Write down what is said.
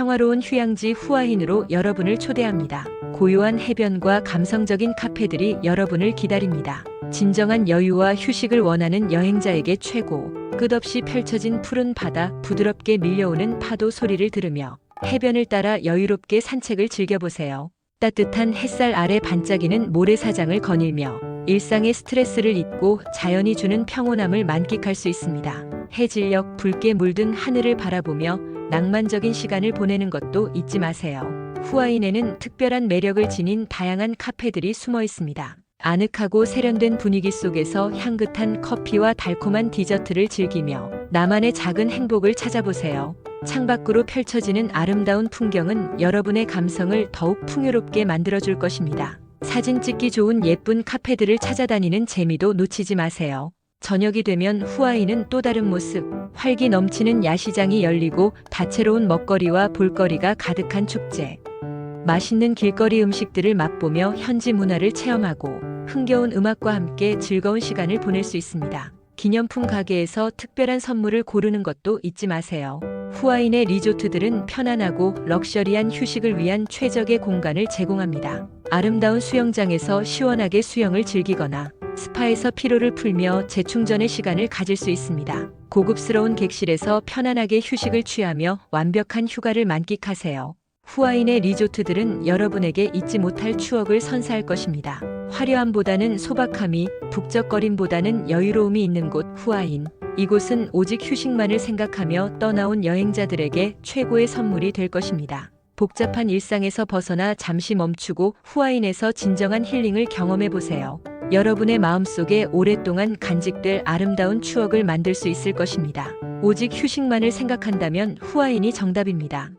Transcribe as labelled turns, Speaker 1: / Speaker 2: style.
Speaker 1: 평화로운 휴양지 후아힌으로 여러분을 초대합니다. 고요한 해변과 감성적인 카페들이 여러분을 기다립니다. 진정한 여유와 휴식을 원하는 여행자에게 최고. 끝없이 펼쳐진 푸른 바다, 부드럽게 밀려오는 파도 소리를 들으며 해변을 따라 여유롭게 산책을 즐겨보세요. 따뜻한 햇살 아래 반짝이는 모래사장을 거닐며 일상의 스트레스를 잊고 자연이 주는 평온함을 만끽할 수 있습니다. 해질녘 붉게 물든 하늘을 바라보며 낭만적인 시간을 보내는 것도 잊지 마세요. 후아인에는 특별한 매력을 지닌 다양한 카페들이 숨어 있습니다. 아늑하고 세련된 분위기 속에서 향긋한 커피와 달콤한 디저트를 즐기며 나만의 작은 행복을 찾아보세요. 창밖으로 펼쳐지는 아름다운 풍경은 여러분의 감성을 더욱 풍요롭게 만들어줄 것입니다. 사진 찍기 좋은 예쁜 카페들을 찾아다니는 재미도 놓치지 마세요. 저녁이 되면 후아이는 또 다른 모습, 활기 넘치는 야시장이 열리고 다채로운 먹거리와 볼거리가 가득한 축제. 맛있는 길거리 음식들을 맛보며 현지 문화를 체험하고 흥겨운 음악과 함께 즐거운 시간을 보낼 수 있습니다. 기념품 가게에서 특별한 선물을 고르는 것도 잊지 마세요. 후아인의 리조트들은 편안하고 럭셔리한 휴식을 위한 최적의 공간을 제공합니다. 아름다운 수영장에서 시원하게 수영을 즐기거나 스파에서 피로를 풀며 재충전의 시간을 가질 수 있습니다. 고급스러운 객실에서 편안하게 휴식을 취하며 완벽한 휴가를 만끽하세요. 후아인의 리조트들은 여러분에게 잊지 못할 추억을 선사할 것입니다. 화려함보다는 소박함이, 북적거림보다는 여유로움이 있는 곳 후아인. 이곳은 오직 휴식만을 생각하며 떠나온 여행자들에게 최고의 선물이 될 것입니다. 복잡한 일상에서 벗어나 잠시 멈추고 후아인에서 진정한 힐링을 경험해 보세요. 여러분의 마음속에 오랫동안 간직될 아름다운 추억을 만들 수 있을 것입니다. 오직 휴식만을 생각한다면 후아인이 정답입니다.